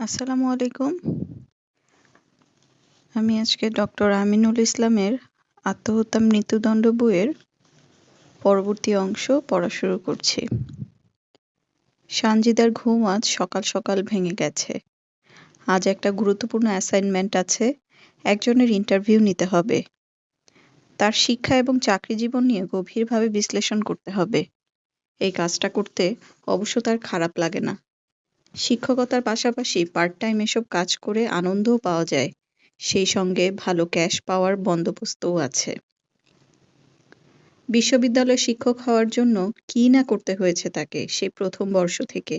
আসসালামু আলাইকুম। আমি আজকে ডক্টর আমিনুল ইসলামের আত্মহত্যা মৃত্যুদণ্ড বইয়ের পরবর্তী অংশ পড়া শুরু করছি। সানজিদার ঘুম আজ সকাল সকাল ভেঙে গেছে। আজ একটা গুরুত্বপূর্ণ অ্যাসাইনমেন্ট আছে, একজনের ইন্টারভিউ নিতে হবে। তার শিক্ষা এবং চাকরি জীবন নিয়ে গভীরভাবে বিশ্লেষণ করতে হবে। এই কাজটা করতে অবশ্য তার খারাপ লাগে না। শিক্ষকতার পাশাপাশি পার্ট টাইম এসব কাজ করে আনন্দও পাওয়া যায়। সেই সঙ্গে ভালো ক্যাশ পাওয়ার বন্দোবস্তও আছে। বিশ্ববিদ্যালয় শিক্ষক হওয়ার জন্য কি না করতে হয়েছে তাকে সেই প্রথম বর্ষ থেকে।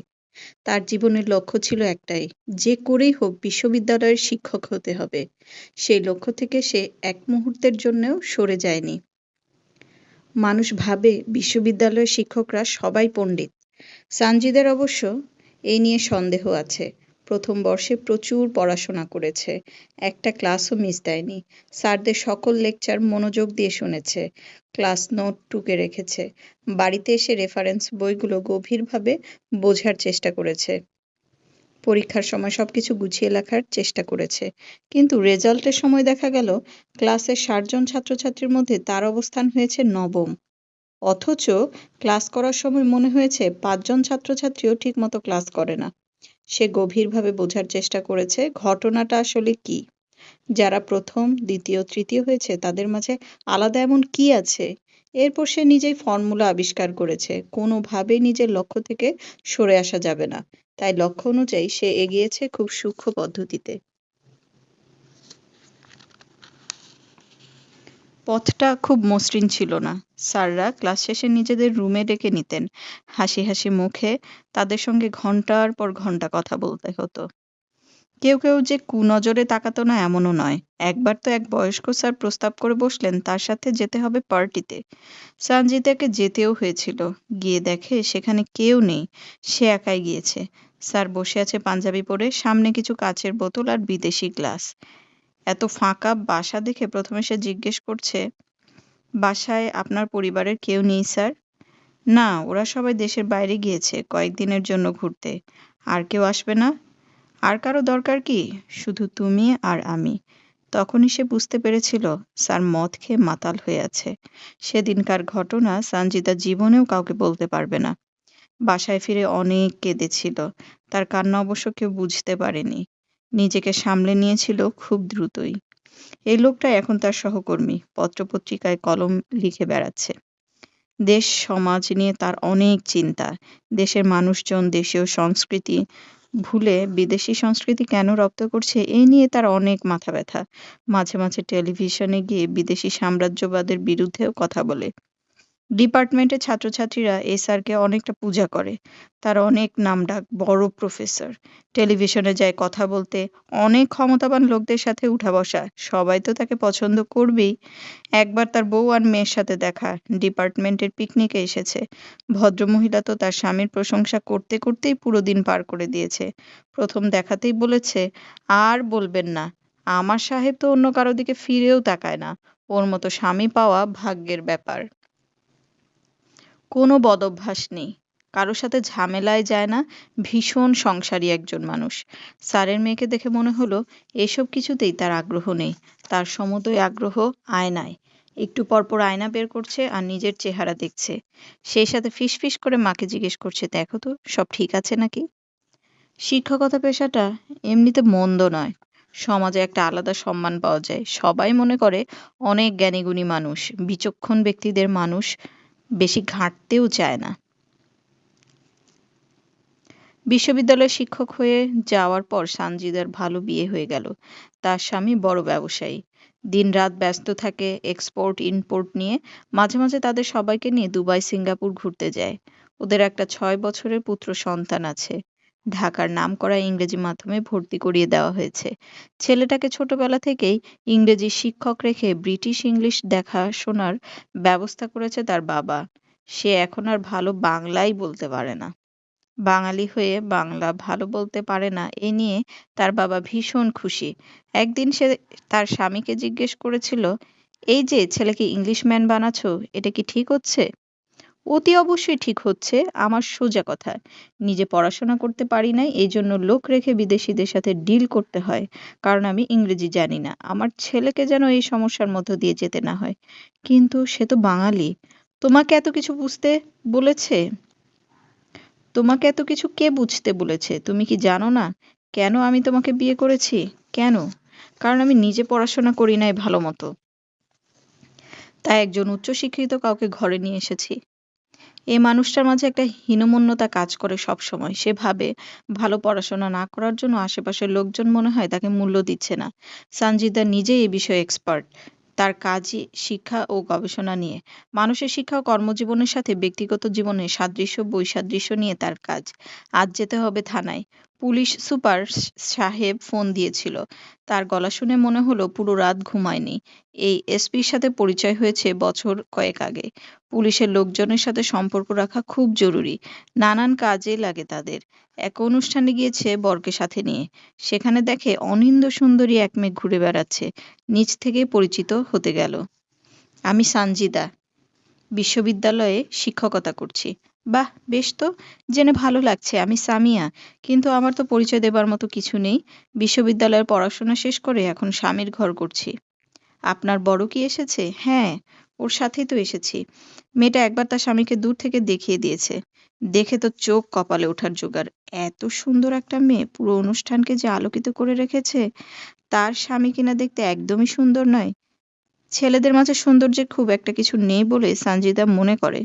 তার জীবনের লক্ষ্য ছিল একটাই, যে করেই হোক বিশ্ববিদ্যালয়ের শিক্ষক হতে হবে। সেই লক্ষ্য থেকে সে এক মুহূর্তের জন্যও সরে যায়নি। মানুষ ভাবে বিশ্ববিদ্যালয়ের শিক্ষকরা সবাই পণ্ডিত। সানজিদের অবশ্য এই নিয়ে সন্দেহ আছে। প্রথম বর্ষে প্রচুর পড়াশোনা করেছে। একটা ক্লাসও মিস দেয়নি। স্যারদের সকল লেকচার মনোযোগ দিয়ে শুনেছে। ক্লাস নোট টুকে রেখেছে। বাড়িতে এসে রেফারেন্স বইগুলো গভীরভাবে বোঝার চেষ্টা করেছে। পরীক্ষার সময় সবকিছু গুছিয়ে লেখার চেষ্টা করেছে। কিন্তু রেজাল্টের সময় দেখা গেল, ক্লাসের ষাটজন ছাত্রছাত্রীর মধ্যে তার অবস্থান হয়েছে নবম। অথচ ক্লাস করার সময় মনে হয়েছে পাঁচজন ছাত্রছাত্রীও ঠিকমতো ক্লাস করে না। সে গভীরভাবে বোঝার চেষ্টা করেছে ঘটনাটা আসলে কি। যারা প্রথম, দ্বিতীয়, তৃতীয় হয়েছে তাদের মাঝে আলাদা এমন কি আছে? এরপর সে নিজেই ফর্মুলা আবিষ্কার করেছে। কোনোভাবেই নিজের লক্ষ্য থেকে সরে আসা যাবে না। তাই লক্ষ্য অনুযায়ী সে এগিয়েছে খুব সূক্ষ্ম পদ্ধতিতে। পথটা খুব মসৃণ ছিল না। স্যাররা ক্লাস শেষে নিজেদের রুমে ডেকে নিতেন। হাসি হাসি মুখে তাদের সঙ্গে ঘণ্টার পর ঘণ্টা কথা বলতে হতো। কেউ কেউ যে কুনজরে তাকাতো না এমনও নয়। একবার তো এক বয়স্ক স্যার প্রস্তাব করে বসলেন, তার সাথে যেতে হবে পার্টিতে। সানজিদাকে যেতেও হয়েছিল। গিয়ে দেখে সেখানে কেউ নেই। সে একাই গিয়েছে। স্যার বসে আছে পাঞ্জাবি পরে, সামনে কিছু কাচের বোতল আর বিদেশি গ্লাস। এত ফাঁকা বাসা দেখে প্রথমে সে জিজ্ঞেস করছে, বাসায় আপনার পরিবারের কেউ নেই, স্যার? না, ওরা সবাই দেশের বাইরে গিয়েছে কয়েকদিনের জন্য ঘুরতে। আর কেউ আসবে না? আর কারও দরকার কি? শুধু তুমি আর আমি। তখনই সে বুঝতে পেরেছিল, স্যার মদ খেয়ে মাতাল হয়ে আছে। সেদিনকার ঘটনা সানজিদা জীবনেও কাউকে বলতে পারবে না। বাসায় ফিরে অনেক কেঁদেছিল। তার কান্না অবশ্য কেউ বুঝতে পারেনি। নিজেকে সামলে নিয়েছিল খুব দ্রুতই। এই লোকটা এখন তার সহকর্মী, পত্রপত্রিকায় কলম লিখে বেড়াচ্ছে। দেশ, সমাজ নিয়ে তার অনেক চিন্তা। দেশের মানুষজন, দেশীয় সংস্কৃতি ভুলে বিদেশি সংস্কৃতি কেন রপ্ত করছে, এই নিয়ে তার অনেক মাথা ব্যথা। মাঝে মাঝে টেলিভিশনে গিয়ে বিদেশি সাম্রাজ্যবাদের বিরুদ্ধেও কথা বলে। ডিপার্টমেন্টের ছাত্রছাত্রীরা এই স্যারকে অনেকটা পূজা করে। তার অনেক নামডাক বড় প্রফেসর। টেলিভিশনে যায় কথা বলতে, অনেক ক্ষমতাবান লোকদের সাথে উঠা বসা। সবাই তো তাকে পছন্দ করবেই। একবার তার বউ আর মেয়ের সাথে দেখা, ডিপার্টমেন্টের পিকনিকে এসেছে। ভদ্রমহিলা তো তার স্বামীর প্রশংসা করতে করতেই পুরো দিন পার করে দিয়েছে। প্রথম দেখাতেই বলেছে, আর বলবেন না, আমার সাহেব তো অন্য কারও দিকে ফিরেও তাকায় না। ওর মতো স্বামী পাওয়া ভাগ্যের ব্যাপার। কোনো বদঅভ্যাস নেই। কারোর সাথে ঝামেলায় যায় না, ভীষণ সংসারী একজন মানুষ। স্যারের মেয়েকে দেখে মনে হলো এসব কিছুতেই তার আগ্রহ নেই, তার সমতই আগ্রহ আয়নায়। একটু পরপর আয়না বের করছে আর নিজের চেহারা দেখছে। সেই সাথে ফিস ফিস করে মাকে জিজ্ঞেস করছে, দেখো তো, সব ঠিক আছে নাকি? শিক্ষকতা পেশাটা এমনিতে মন্দ নয়। সমাজে একটা আলাদা সম্মান পাওয়া যায়। সবাই মনে করে অনেক জ্ঞানীগুণী মানুষ, বিচক্ষণ ব্যক্তিদের মানুষ বেশি ঘাঁটতেও চায় না। বিশ্ববিদ্যালয়ের শিক্ষক হয়ে যাওয়ার পর সানজিদার ভালো বিয়ে হয়ে গেল। তার স্বামী বড় ব্যবসায়ী। দিন রাত ব্যস্ত থাকে এক্সপোর্ট ইনপোর্ট নিয়ে। মাঝে মাঝে তাদের সবাইকে নিয়ে দুবাই, সিঙ্গাপুর ঘুরতে যায়। ওদের একটা ছয় বছরের পুত্র সন্তান আছে। ঢাকার নামকরা ইংরেজি মাধ্যমে ভর্তি করিয়ে দেওয়া হয়েছে। ছেলেটাকে ছোটবেলা থেকেই ইংরেজি শিক্ষক রেখে ব্রিটিশ ইংলিশ দেখাশোনার ব্যবস্থা করেছে তার বাবা। সে এখন আর ভালো বাংলাই বলতে পারে না। বাঙালি হয়ে বাংলা ভালো বলতে পারে না, এ নিয়ে তার বাবা ভীষণ খুশি। একদিন সে তার স্বামীকে জিজ্ঞেস করেছিল, এই যে, ছেলেকে ইংলিশ ম্যান বানাচ্ছ, এটা কি ঠিক হচ্ছে? অতি অবশ্যই ঠিক হচ্ছে, আমার সোজা কথা। নিজে পড়াশোনা করতে পারি নাই এই জন্য লোক রেখে বিদেশিদের সাথে ডিল করতে হয়, কারণ আমি ইংরেজি জানি না। আমার ছেলেকে যেন এই সমস্যার মধ্য দিয়ে যেতে না হয়। কিন্তু সে তো বাঙালি। তোমাকে এত কিছু বুঝতে বলেছে? তোমাকে এত কিছু কে বুঝতে বলেছে? তুমি কি জানো না? কেন আমি তোমাকে বিয়ে করেছি? কেন? কারণ আমি নিজে পড়াশোনা করি নাই ভালো মতো। তাই একজন উচ্চশিক্ষিত কাউকে ঘরে নিয়ে এসেছি। এই মানুষটার মাঝে একটা হীনমন্যতা কাজ করে সব সময় সে ভাবে ভালো পড়াশোনা না করার জন্য আশেপাশের লোকজন মনে হয় তাকে মূল্য দিচ্ছে না। সানজিদা নিজেই এ বিষয়ে এক্সপার্ট তার কাজই শিক্ষা ও গবেষণা নিয়ে। মানুষের শিক্ষা ও কর্মজীবনের সাথে ব্যক্তিগত জীবনে সাদৃশ্য, বৈসাদৃশ্য নিয়ে তার কাজ। আজ যেতে হবে থানায়। পুলিশ সুপার সাহেব ফোন দিয়েছিল। তার গলা শুনে মনে হলো পুরো রাত ঘুমায়নি। এই এসপির সাথে পরিচয় হয়েছে বছর কয়েক আগে। পুলিশের লোকজনের সাথে সম্পর্ক রাখা খুব জরুরি। নানান কাজে লাগে তাদের। এক অনুষ্ঠানে গিয়েছে বরকে সাথে নিয়ে। সেখানে দেখে অনিন্দ সুন্দরী এক মেয়ে ঘুরে বেড়াচ্ছে, নিচ থেকে পরিচিত হতে গেল। আমি সানজিদা, বিশ্ববিদ্যালয়ে শিক্ষকতা করছি। বাহ, বেশ তো, জেনে ভালো লাগছে। আমি সামিয়া, কিন্তু আমার তো পরিচয় দেবার মতো কিছু নেই। বিশ্ববিদ্যালয়ের পড়াশোনা শেষ করে এখন স্বামীর ঘর করছি। আপনার বড় কি এসেছে? হ্যাঁ ওর সাথেই তো এসেছি। মেয়েটা একবার তার স্বামীকে দূর থেকে দেখিয়ে দিয়েছে। দেখে তো চোখ কপালে ওঠার জোগাড়। এত সুন্দর একটা মেয়ে পুরো অনুষ্ঠানকে যে আলোকিত করে রেখেছে, তার স্বামী কিনা দেখতে একদমই সুন্দর নয়। ছেলেদের মাঝে সৌন্দর্যের খুব একটা কিছু নেই বলে সানজিদা মনে করে।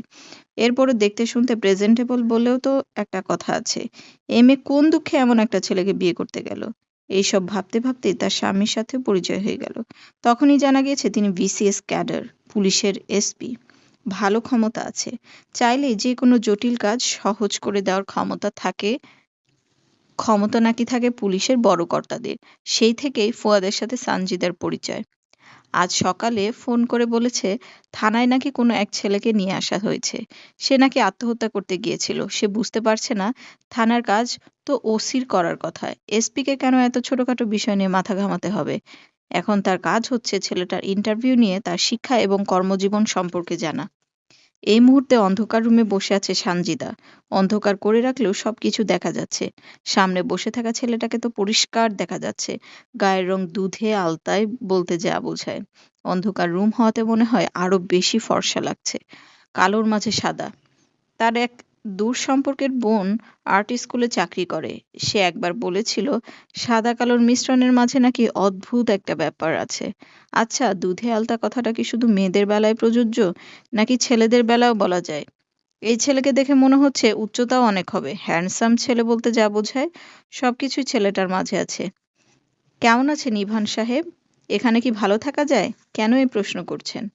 এরপরও দেখতে শুনতে প্রেজেন্টেবল বলেও তো একটা কথা আছে। এ কোন দুঃখে এমন একটা ছেলেকে বিয়ে করতে গেল? এইসব ভাবতে ভাবতেই তার স্বামীর সাথে পরিচয় হয়ে গেল। তখনই জানা গিয়েছে তিনি বিসিএস ক্যাডার পুলিশের এসপি ভালো ক্ষমতা আছে। চাইলে যে কোনো জটিল কাজ সহজ করে দেওয়ার ক্ষমতা থাকে, ক্ষমতা নাকি থাকে পুলিশের বড় কর্তাদের। সেই থেকেই ফুয়াদের সাথে সানজিদার পরিচয়। আজ সকালে ফোন করে বলেছে, থানায় নাকি কোনো এক ছেলেকে নিয়ে আসা হয়েছে। সে নাকি আত্মহত্যা করতে গিয়েছিল। সে বুঝতে পারছে না থানার কাজ তো ওসির করার কথা। এসপিকে কেন এত ছোটখাটো বিষয় নিয়ে মাথা ঘামাতে হবে? এখন তার কাজ হচ্ছে ছেলেটার ইন্টারভিউ নিয়ে তার শিক্ষা এবং কর্মজীবন সম্পর্কে জানা। এই মুহূর্তে অন্ধকার রুমে বসে আছে সানজিদা। অন্ধকার করে রাখলেও সবকিছু দেখা যাচ্ছে। সামনে বসে থাকা ছেলেটাকে তো পরিষ্কার দেখা যাচ্ছে। গায়ের রং দুধে আলতায় বলতে যা বোঝায়। অন্ধকার রুম হওয়াতে মনে হয় আরও বেশি ফর্সা লাগছে। কালোর মাঝে সাদা। তার এক দূর সম্পর্কের বোন আর্ট স্কুলে চাকরি করে। সে একবার বলেছিল, সাদা কালোর মিশ্রণের মাঝে নাকি অদ্ভুত একটা ব্যাপার আছে। আচ্ছা দুধে আলতা কথাটা কি শুধু মেয়েদের বেলায় প্রযোজ্য, নাকি ছেলেদের বেলাও বলা যায়? এই ছেলেকে দেখে মনে হচ্ছে উচ্চতাও অনেক হবে। হ্যান্ডসাম ছেলে বলতে যা বোঝায়, সবকিছুই ছেলেটার মাঝে আছে। কেমন আছেন ইভান সাহেব? এখানে কি ভালো থাকা যায়? কেন এই প্রশ্ন করছেন?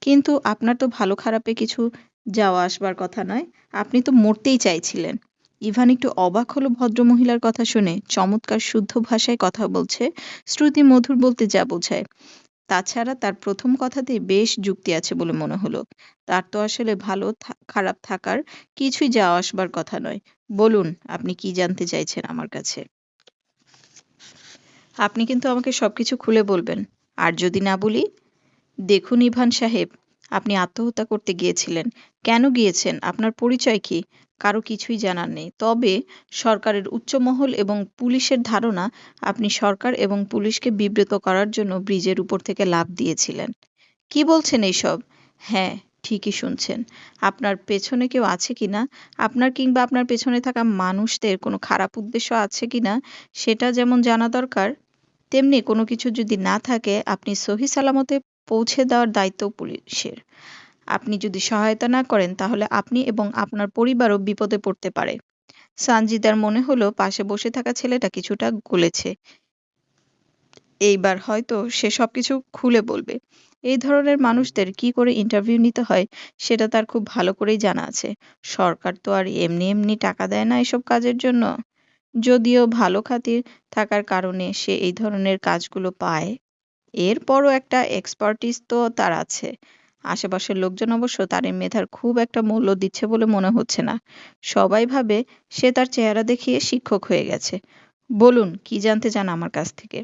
কিন্তু আপনার তো ভালো খারাপে কিছু যাওয়া আসবার কথা নয়, আপনি তো মরতেই চাইছিলেন। ইভান একটু অবাক হলো ভদ্রমহিলার কথা শুনে, চমৎকার শুদ্ধ ভাষায় কথা বলছে, শ্রুতি মধুর বলতে যা বোঝায়। তাছাড়া তার প্রথম কথাতেই বেশ যুক্তি আছে বলে মনে হলো। তার তো আসলে ভালো খারাপ থাকার কিছুই যাওয়া আসবার কথা নয়। বলুন, আপনি কি জানতে চাইছেন আমার কাছে? আপনি কিন্তু আমাকে সবকিছু খুলে বলবেন। আর যদি না বলি? দেখুন ইভান সাহেব আপনি আত্মহত্যা করতে গিয়েছিলেন। কেন গিয়েছেন? আপনার পরিচয় কি? কারও কিছুই জানার নেই। তবে সরকারের উচ্চমহল এবং পুলিশের ধারণা, আপনি সরকার এবং পুলিশকে বিব্রত করার জন্য ব্রিজের উপর থেকে লাভ দিয়েছিলেন। কি বলছেন এইসব? হ্যাঁ ঠিকই শুনছেন। আপনার পেছনে কেউ আছে কিনা আপনার কিংবা আপনার পেছনে থাকা মানুষদের কোনো খারাপ উদ্দেশ্য আছে কিনা সেটা যেমন জানা দরকার, তেমনি কোনো কিছু যদি না থাকে, আপনি সহি সালামতে পৌঁছে দেওয়ার দায়িত্ব পুলিশের। আপনি যদি সহায়তা না করেন, তাহলে আপনি এবং আপনার পরিবারও বিপদে পড়তে পারে। সানজিদার মনে হলো পাশে বসে থাকা ছেলেটা কিছুটা গলেছে। এইবার হয়তো সে সবকিছু খুলে বলবে, এই ধরনের মানুষদের কি করে ইন্টারভিউ নিতে হয়, সেটা তার খুব ভালো করেই জানা আছে। সরকার তো আর এমনি এমনি টাকা দেয় না এসব কাজের জন্য। যদিও ভালো খাতির থাকার কারণে সে এই ধরনের কাজগুলো পায়। এরপরও একটা এক্সপার্টিস তো তার আছে। আশেপাশের লোকজন অবশ্য তার এই মেধার খুব একটা মূল্য দিচ্ছে বলে মনে হচ্ছে না। সবাই ভাবে সে তার চেহারা দেখিয়ে শিক্ষক হয়ে গেছে। বলুন, কি জানতে চান আমার কাছ থেকে?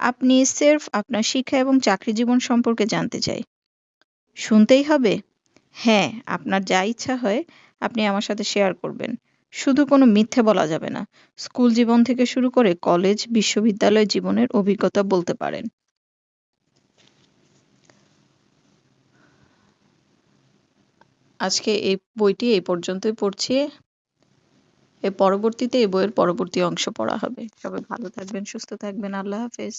আপনি সেরফ আপনার শিক্ষা এবং চাকরি জীবন সম্পর্কে জানতে চাই। শুনতেই হবে? হ্যাঁ আপনার যা ইচ্ছা হয় আপনি আমার সাথে শেয়ার করবেন। শুধু কোনো মিথ্যে বলা যাবে না। স্কুল জীবন থেকে শুরু করে কলেজ বিশ্ববিদ্যালয় জীবনের অভিজ্ঞতা বলতে পারেন। আজকে এই বইটি এই পর্যন্তই পড়ছি। এর পরবর্তীতে এই বইয়ের পরবর্তী অংশ পড়া হবে। সবাই ভালো থাকবেন, সুস্থ থাকবেন। আল্লাহ হাফেজ।